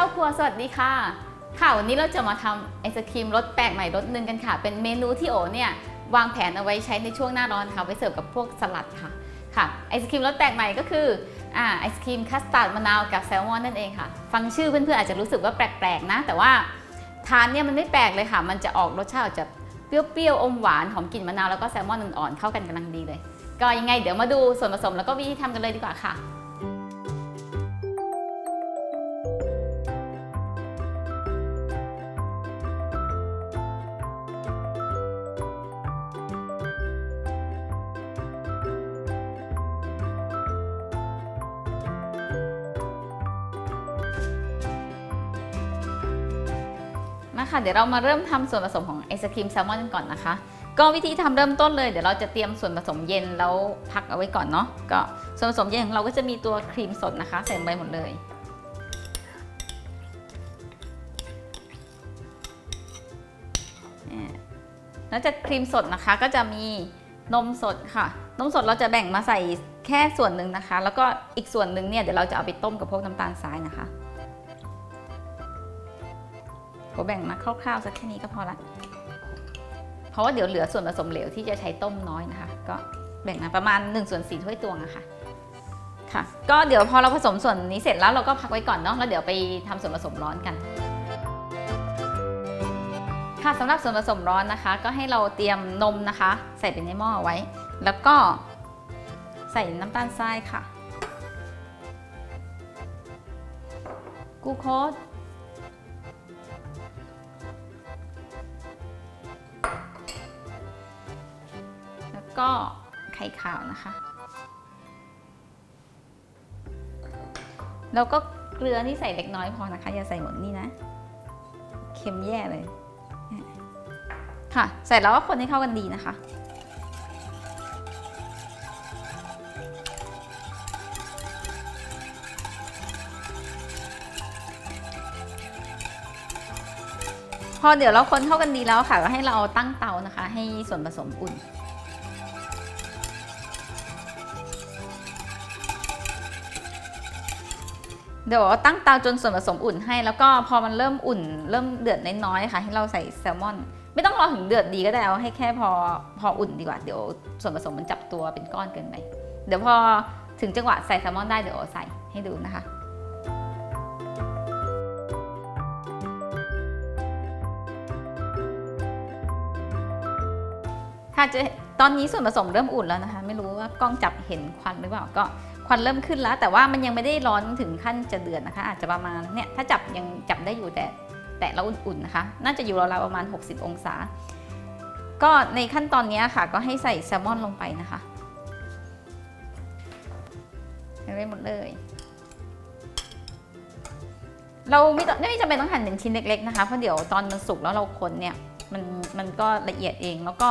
ครอบครัวสวัสดีค่ะ ค่ะวันนี้เราจะมาทำไอศครีมรสแปลกใหม่รสหนึ่งกันค่ะ เป็นเมนูที่โอเนี่ยวางแผนเอาไว้ใช้ในช่วงหน้าร้อนค่ะไว้เสิร์ฟกับพวกสลัดค่ะค่ะไอศครีมรสแปลกใหม่ก็คืออ่าไอศครีมคัสตาร์ดมะนาวกับแซลมอนนั่นเองค่ะ ฟังชื่อเพื่อนๆอาจจะรู้สึกว่าแปลกๆนะ แต่ว่าทานเนี่ยมันไม่แปลกเลยค่ะ มันจะออกรสชาติออกจะเปรี้ยวๆอมหวานหอมกลิ่นมะนาวแล้วก็แซลมอนอ่อนๆเข้ากันกำลังดีเลย ก็ยังไงเดี๋ยวมาดูส่วนผสมแล้วก็วิธีทำกันเลยดีกว่าค่ะ มาค่ะเดี๋ยวเรามาเริ่มทำส่วนผสมของไอศครีมแซลมอนกันก่อนนะคะ ก็วิธีทำเริ่มต้นเลยเดี๋ยวเราจะเตรียมส่วนผสมเย็นแล้วพักเอาไว้ก่อนเนาะก็ส่วนผสมเย็นของเราก็จะมีตัวครีมสดนะคะใส่ลงไปหมดเลยแล้วจากครีมสดนะคะก็จะมีนมสดค่ะ นมสดเราจะแบ่งมาใส่แค่ส่วนหนึ่งนะคะ แล้วก็อีกส่วนหนึ่งเนี่ยเดี๋ยวเราจะเอาไปต้มกับพวกน้ำตาลทรายนะคะ ผมแบ่งมาคร่าวๆสักแค่นี้ก็พอละ เพราะว่าเดี๋ยวเหลือส่วนผสมเหลวที่จะใช้ต้มน้อยนะคะ ก็แบ่งมาประมาณ1ส่วน4ถ้วยตวงอะค่ะ ค่ะ ก็เดี๋ยวพอเราผสมส่วนนี้เสร็จแล้วเราก็พักไว้ก่อนเนาะ แล้วเดี๋ยวไปทำส่วนผสมร้อนกัน ค่ะสำหรับส่วนผสมร้อนนะคะ ก็ให้เราเตรียมนมนะคะ ใส่ไปในหม้อเอาไว้ แล้วก็ใส่น้ำตาลทรายค่ะกูโคส ก็ไข่ขาวนะคะ แล้วก็เกลือที่ใส่เล็กน้อยพอนะคะ อย่าใส่หมดนี่นะ เค็มแย่เลย ค่ะ ใส่แล้วก็คนให้เข้ากันดีนะคะพอเดี๋ยวเราคนเข้ากันดีแล้วค่ะ ก็ให้เราเอาตั้งเตานะคะ ให้ส่วนผสมอุ่น เดี๋ยวตั้งเตาจนส่วนผสมอุ่นให้ แล้วก็พอมันเริ่มอุ่น เริ่มเดือดน้อยๆค่ะให้เราใส่แซลมอน ไม่ต้องรอถึงเดือดดีก็ได้เอาให้แค่พอพออุ่นดีกว่า เดี๋ยวส่วนผสมมันจับตัวเป็นก้อนเกินไป เดี๋ยวพอถึงจังหวะใส่แซลมอนได้เดี๋ยวใส่ให้ดูนะคะค่ะจะตอนนี้ส่วนผสมเริ่มอุ่นแล้วนะคะ ไม่รู้ว่ากล้องจับเห็นควันหรือเปล่าก็ ควันเริ่มขึ้นแล้ว แต่ว่ามันยังไม่ได้ร้อนถึงขั้นจะเดือดนะคะ อาจจะประมาณเนี่ยถ้าจับยังจับได้อยู่แต่แต่เราอุ่นๆนะคะ น่าจะอยู่ราวๆประมาณ 60 องศา ก็ในขั้นตอนนี้ค่ะ ก็ให้ใส่แซลมอนลงไปนะคะใส่ไปหมดเลย เราไม่ต้องไม่จำเป็นต้องหั่นเป็นชิ้นเล็กๆนะคะเพราะเดี๋ยวตอนมันสุกแล้วเราคนเนี่ยมันมันก็ละเอียดเองแล้วก็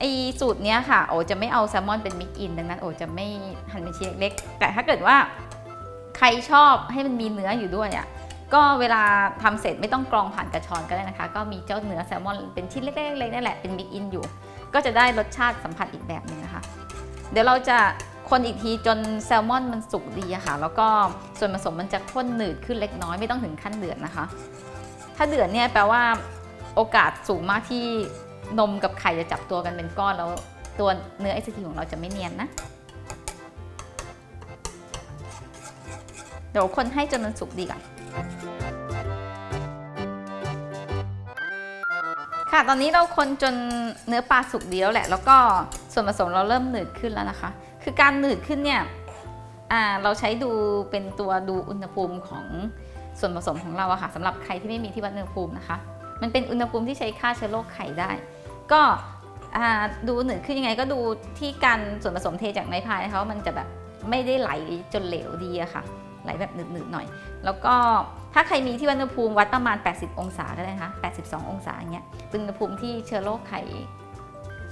ไอสูตรเนี้ยค่ะโอจะไม่เอาแซลมอนเป็นมิกอินดังนั้นโอจะไม่หั่นเป็นชิ้นเล็กๆแต่ถ้าเกิดว่าใครชอบให้มันมีเนื้ออยู่ด้วยอะ่ะก็เวลาทำเสร็จไม่ต้องกรองผ่านกระชอนก็ได้นะคะ ก็มีเจ้าเนื้อแซลมอนเป็นชิ้นเล็กๆๆนั่นแหละเป็นมิกอินอยู่ ก็จะได้รสชาติสัมผัสอีกแบบหนึงนะคะ เดี๋ยวเราจะคนอีกทีจนแซลมอนมันสุกดีอะค่ะ แล้วก็ส่วนผสมมันจะข้นหนืดขึ้นเล็กน้อยไม่ต้องถึงขั้นเดือดนะคะ ถ้าเดือดเนี่ยแปลว่าโอกาสสูงมากที่ นมกับไข่จะจับตัวกันเป็นก้อนแล้วตัวเนื้อไอศครีมของเราจะไม่เนียนนะ เดี๋ยวคนให้จนมันสุกดีก่อนค่ะ ตอนนี้เราคนจนเนื้อปลาสุกดีแล้วแหละ แล้วก็ส่วนผสมเราเริ่มหนืดขึ้นแล้วนะคะ คือการหนืดขึ้นเนี่ยเราใช้ดูเป็นตัวดูอุณหภูมิของส่วนผสมของเราอะค่ะสำหรับใครที่ไม่มีที่วัดอุณหภูมินะคะ มันเป็นอุณหภูมิที่ใช้ฆ่าเชื้อโรคไข่ได้ ก็ดูหนืดขึ้นยังไงก็ดูที่การส่วนผสมเทจากไม้พายนะคะว่ามันจะแบบไม่ได้ไหลจนเหลวดีอะค่ะ ไหลแบบหนืดๆหน่อย แล้วก็ถ้าใครมีที่วัดอุณภูมิวัดประมาณ 80 องศาก็ได้นะคะ82 องศาอย่างเงี้ยเป็นอุณหภูมิที่เชื้อโรคไข่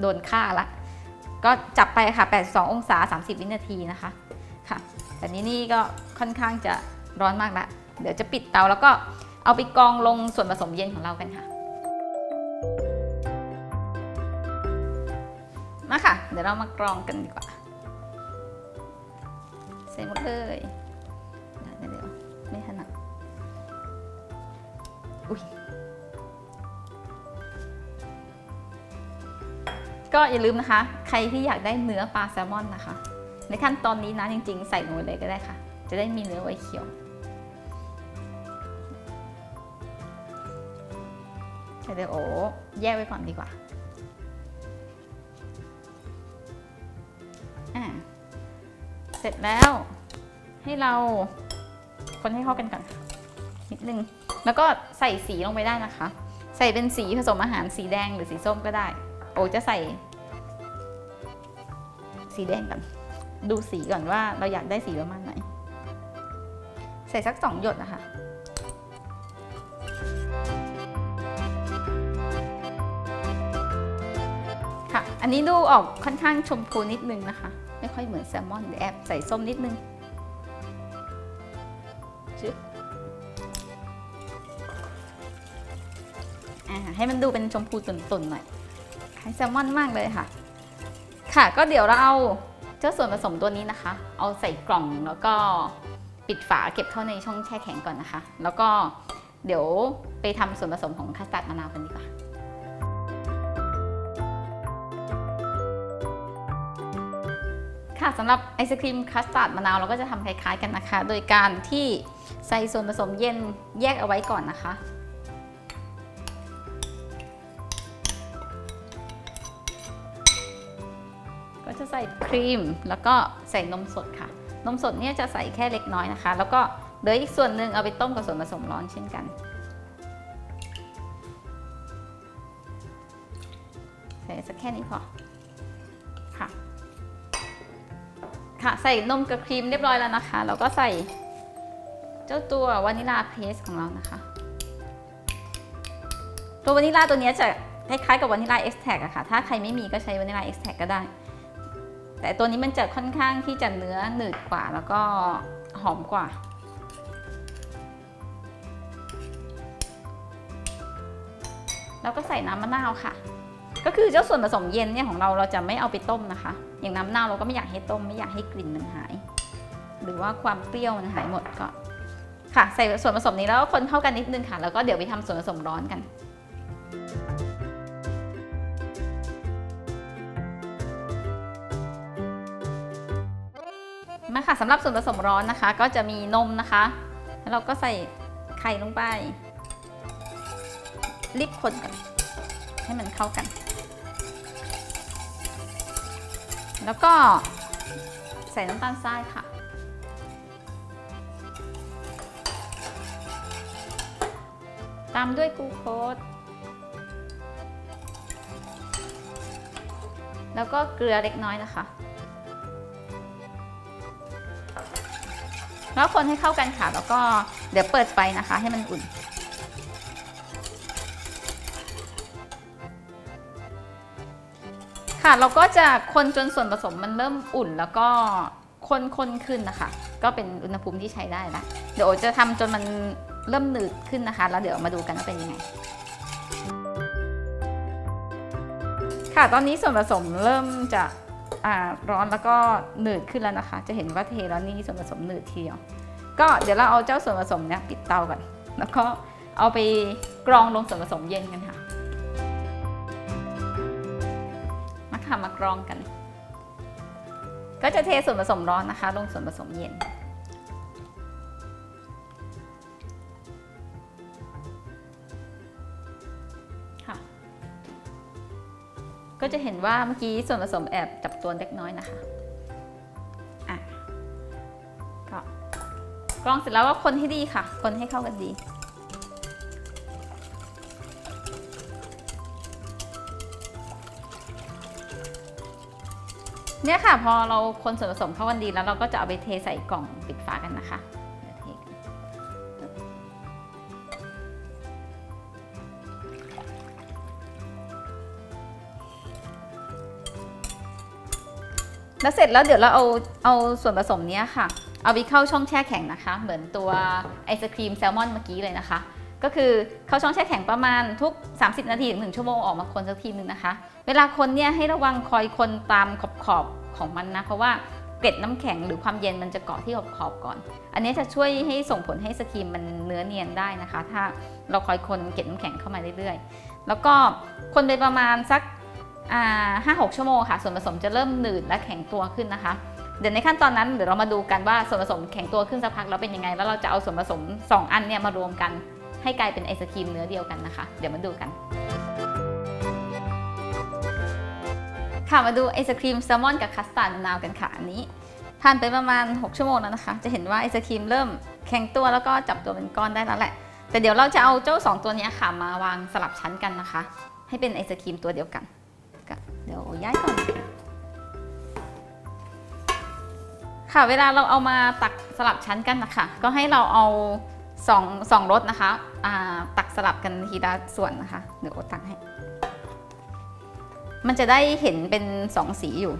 โดนฆ่าละ ก็จับไปค่ะ 82 องศา 30 วินาทีนะคะค่ะ แต่นี้นี่ก็ค่อนข้างจะร้อนมากละ เดี๋ยวจะปิดเตาแล้วก็เอาไปกองลงส่วนผสมเย็นของเรากันค่ะ มาค่ะ เดี๋ยวเรามากรองกันดีกว่า ใส่หมดเลยเดี๋ยวไม่ถนัดอุ้ยก็อย่าลืมนะคะ ใครที่อยากได้เนื้อปลาแซลมอนนะคะ ในขั้นตอนนี้นะจริง ๆ ใส่ลงไปเลยก็ได้ค่ะ จะได้มีเนื้อไว้เคี้ยวเดี๋ยวโอ้แยกไว้ก่อนดีกว่า เสร็จแล้วให้เราคนให้เข้ากันก่อนนิดนึง แล้วก็ใส่สีลงไปได้นะคะ ใส่เป็นสีผสมอาหารสีแดงหรือสีส้มก็ได้ โอจะใส่ สีแดงก่อน ดูสีก่อนว่าเราอยากได้สีประมาณไหน ใส่สักสองหยดนะคะค่ะ อันนี้ดูออกค่อนข้างชมพูนิดนึงนะคะ ไม่ค่อยเหมือนแซลมอนแอบใส่ส้มนิดนึงชึบอ่าให้มันดูเป็นชมพูตุ่นๆหน่อยคล้ายแซลมอนมากเลยค่ะ ค่ะก็เดี๋ยวเราเอาเจ้าส่วนผสมตัวนี้นะคะ เอาใส่กล่องแล้วก็ปิดฝาเก็บเข้าในช่องแช่แข็งก่อนนะคะ แล้วก็เดี๋ยวไปทำส่วนผสมของคัสตาร์ดมะนาวกันดีกว่า ค่ะสำหรับไอศครีมคัสตาร์ดมะนาวเราก็จะทำคล้ายๆกันนะคะ โดยการที่ใส่ส่วนผสมเย็นแยกเอาไว้ก่อนนะคะ ก็จะใส่ครีมแล้วก็ใส่นมสดค่ะ นมสดเนี่ยจะใส่แค่เล็กน้อยนะคะ แล้วก็เหลืออีกส่วนหนึ่งเอาไปต้มกับส่วนผสมร้อนเช่นกัน ใส่สักแค่นี้พอ ค่ะใส่นมกับครีมเรียบร้อยแล้วนะคะ เราก็ใส่เจ้าตัววานิลาเพสของเรานะคะ ตัววานิลาตัวนี้จะคล้ายๆกับวานิลาเอ็กซ์แทกอะค่ะ ถ้าใครไม่มีก็ใช้วานิลาเอ็กซ์แทกก็ได้ แต่ตัวนี้มันจะค่อนข้างที่จะเนื้อหนืดกว่าแล้วก็หอมกว่า แล้วก็ใส่น้ำมะนาวค่ะ ก็คือเจ้าส่วนผสมเย็นเนี่ยของเราเราจะไม่เอาไปต้มนะคะ อย่างน้ำมะนาเราก็ไม่อยากให้ต้มไม่อยากให้กลิ่นมันหาย หรือว่าความเปรี้ยวมันหายหมดก็ค่ะใส่ส่วนผสมนี้แล้วคนเข้ากันนิดนึงค่ะ แล้วก็เดี๋ยวไปทำส่วนผสมร้อนกัน มาค่ะสำหรับส่วนผสมร้อนนะคะ ก็จะมีนมนะคะ แล้วเราก็ใส่ไข่ลงไปรีบคนก่อนให้มันเข้ากัน แล้วก็ใส่น้ำตาลทรายค่ะ ตามด้วยกูโคสแล้วก็เกลือเล็กน้อยนะคะ แล้วคนให้เข้ากันค่ะ แล้วก็เดี๋ยวเปิดไฟนะคะ ให้มันอุ่น ค่ะ เราก็จะคนจนส่วนผสมมันเริ่มอุ่นแล้วก็คนคนขึ้นนะคะ ก็เป็นอุณหภูมิที่ใช้ได้ละเดี๋ยวจะทำจนมันเริ่มหนืดขึ้นนะคะ แล้วเดี๋ยวมาดูกันว่าเป็นยังไง ค่ะตอนนี้ส่วนผสมเริ่มจะร้อนแล้วก็หนืดขึ้นแล้วนะคะ จะเห็นว่าเทแล้วนี่ส่วนผสมหนืดทีเดียวก็เดี๋ยวเราเอาเจ้าส่วนผสมเนี้ยปิดเตาก่อน แล้วก็เอาไปกรองลงส่วนผสมเย็นกันค่ะ ค่ะมากรองกัน ก็จะเทส่วนผสมร้อนนะคะ ลงส่วนผสมเย็น ค่ะ ก็จะเห็นว่าเมื่อกี้ส่วนผสมแอบจับตัวเล็กน้อยนะคะอะก็กรองเสร็จแล้วก็คนให้ดีค่ะ คนให้เข้ากันดี เนี่ยค่ะพอเราคนส่วนผสมเข้ากันดีแล้วเราก็จะเอาไปเทใส่กล่องปิดฝากันนะคะแล้วเสร็จแล้วเดี๋ยวเราเอาเอาส่วนผสมเนี้ยค่ะ เอาไปเข้าช่องแช่แข็งนะคะ เหมือนตัวไอศครีมแซลมอนเมื่อกี้เลยนะคะ ก็คือเข้าช่องแช่แข็งประมาณทุก 30 นาทีถึง1ชั่วโมงออกมาคนสักทีนึงนะคะ เวลาคนเนี่ยให้ระวังคอยคนตามขอบขอบของมันนะ เพราะว่าเกล็ดน้ำแข็งหรือความเย็นมันจะเกาะที่ขอบๆก่อน อันนี้จะช่วยให้ส่งผลให้สครีมมันเนื้อเนียนได้นะคะ ถ้าเราคอยคนเกล็ดน้ำแข็งเข้ามาเรื่อยๆ แล้วก็คนไปประมาณสักห้าหกชั่วโมงค่ะ ส่วนผสมจะเริ่มหนืดและแข็งตัวขึ้นนะคะ เดี๋ยวในขั้นตอนนั้นเดี๋ยวเรามาดูกันว่าส่วนผสมแข็งตัวขึ้นสักพักแล้วเป็นยังไง แล้วเราจะเอาส่วนผสม 2 อันเนี่ยมารวมกันให้กลายเป็นไอศครีมเนื้อเดียวกันนะคะ เดี๋ยวมาดูกัน ค่ะมาดูไอศครีมแซลมอนกับคัสตาร์ดมะนาวกันค่ะอันนี้ผ่านไปประมาณ 6 ชั่วโมงแล้วนะคะ จะเห็นว่าไอศครีมเริ่มแข็งตัวแล้วก็จับตัวเป็นก้อนได้แล้วแหละ แต่เดี๋ยวเราจะเอาเจ้า 2 ตัวนี้ค่ะมาวางสลับชั้นกันนะคะ ให้เป็นไอศครีมตัวเดียวกันกเดี๋ยวย้ายก่อน ค่ะเวลาเราเอามาตักสลับชั้นกันนะคะ ก็ให้เราเอาสองสองรสนะคะอ่าตักสลับกันทีละส่วนนะคะ เดี๋ยวตักให้ มันจะได้เห็นเป็นสองสีอยู่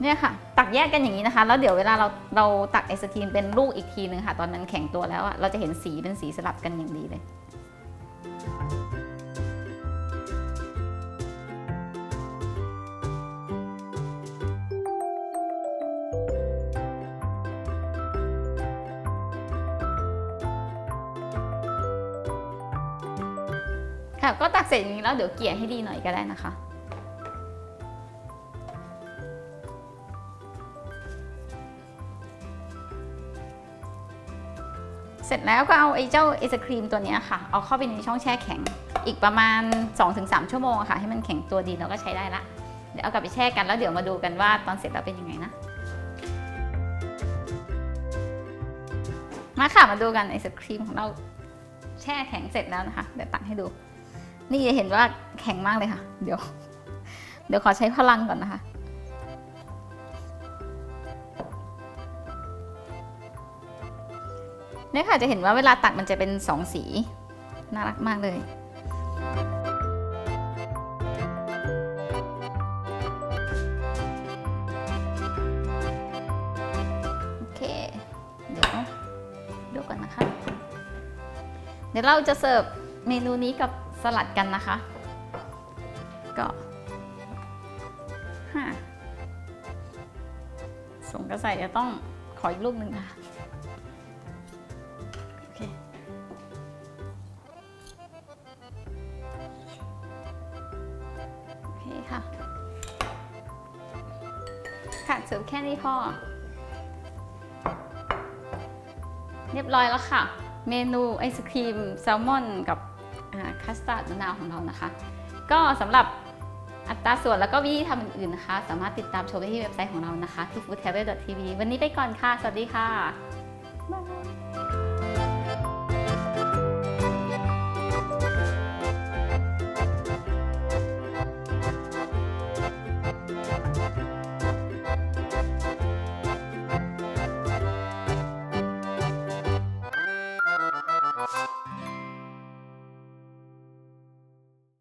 เนี่ยค่ะ ตักแยกกันอย่างนี้นะคะ แล้วเดี๋ยวเวลาเราเราตักไอศครีมเป็นลูกอีกทีหนึ่งค่ะ ตอนมันแข็งตัวแล้วอะเราจะเห็นสีเป็นสีสลับกันอย่างดีเลย ค่ะก็ตักเสร็จอย่างนี้แล้วเดี๋ยวเกลี่ยให้ดีหน่อยก็ได้นะคะ เสร็จแล้วก็เอาไอ้เจ้าไอศครีมตัวนี้ค่ะ เอาเข้าไปในช่องแช่แข็ง อีกประมาณ 2-3 ชั่วโมงค่ะ ให้มันแข็งตัวดีแล้วก็ใช้ได้ละ เดี๋ยวเอากลับไปแช่กันแล้วเดี๋ยวมาดูกันว่าตอนเสร็จแล้วเป็นยังไงนะ มาค่ะมาดูกันไอศครีมของเราแช่แข็งเสร็จแล้วนะคะ เดี๋ยวตักให้ดู นี่จะเห็นว่าแข็งมากเลยค่ะ เดี๋ยว เดี๋ยวขอใช้พลังก่อนนะคะ เนี่ยค่ะจะเห็นว่าเวลาตักมันจะเป็นสองสี น่ารักมากเลยโอเคเดี๋ยวดูก่อนนะคะเดี๋ยวเราจะเสิร์ฟเมนูนี้กับ สลัดกันนะคะ ก็ฮะส่งกระใส่จะต้องขออีกลูกหนึ่งค่ะโอเคโอเคค่ะ ค่ะเสิร์ฟแค่นี้พอเรียบร้อยแล้วค่ะ เมนูไอศครีมแซลมอนกับ ตาร์ดมะนาวของเรานะคะ ก็สำหรับอัตราส่วนแล้วก็วิธีทำอื่นๆนะคะ สามารถติดตามชมได้ที่เว็บไซต์ของเรานะคะที่ foodtravel.tv วันนี้ไปก่อนค่ะ สวัสดีค่ะ บ๊ายบาย